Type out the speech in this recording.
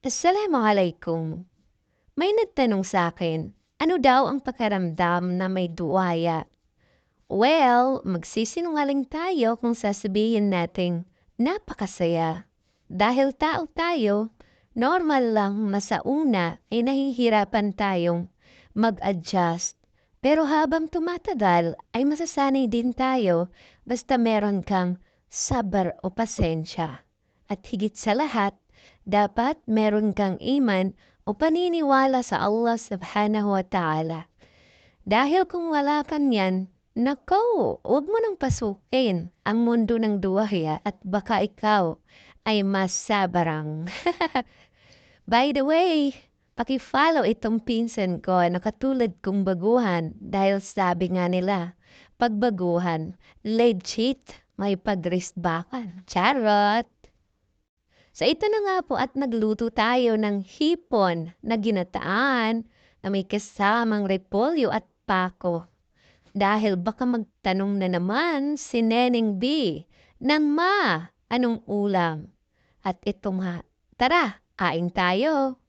Assalamualaikum. May nagtanong sa akin, ano daw ang pakiramdam na may duwaya? Well, magsisinungaling tayo kung sasabihin nating napakasaya. Dahil tao tayo, normal lang na sa una ay nahihirapan tayong mag-adjust. Pero habang tumatagal ay masasanay din tayo basta meron kang sabar o pasensya. At higit sa lahat, dapat meron kang iman o paniniwala sa Allah subhanahu wa ta'ala. Dahil kung wala ka niyan, nako, huwag mo nang pasukin ang mundo ng duwaya at baka ikaw ay mas sabarang. By the way, paki-follow itong pinsan ko na katulad kong baguhan dahil sabi nga nila, pagbaguhan, legit, may pag-wristbakan. Charot! So ito na nga po at nagluto tayo ng hipon na ginataan na may kasamang repolyo at pako. Dahil baka magtanong na naman si Neneng B ng ma, anong ulam? At ito nga, tara, kain tayo.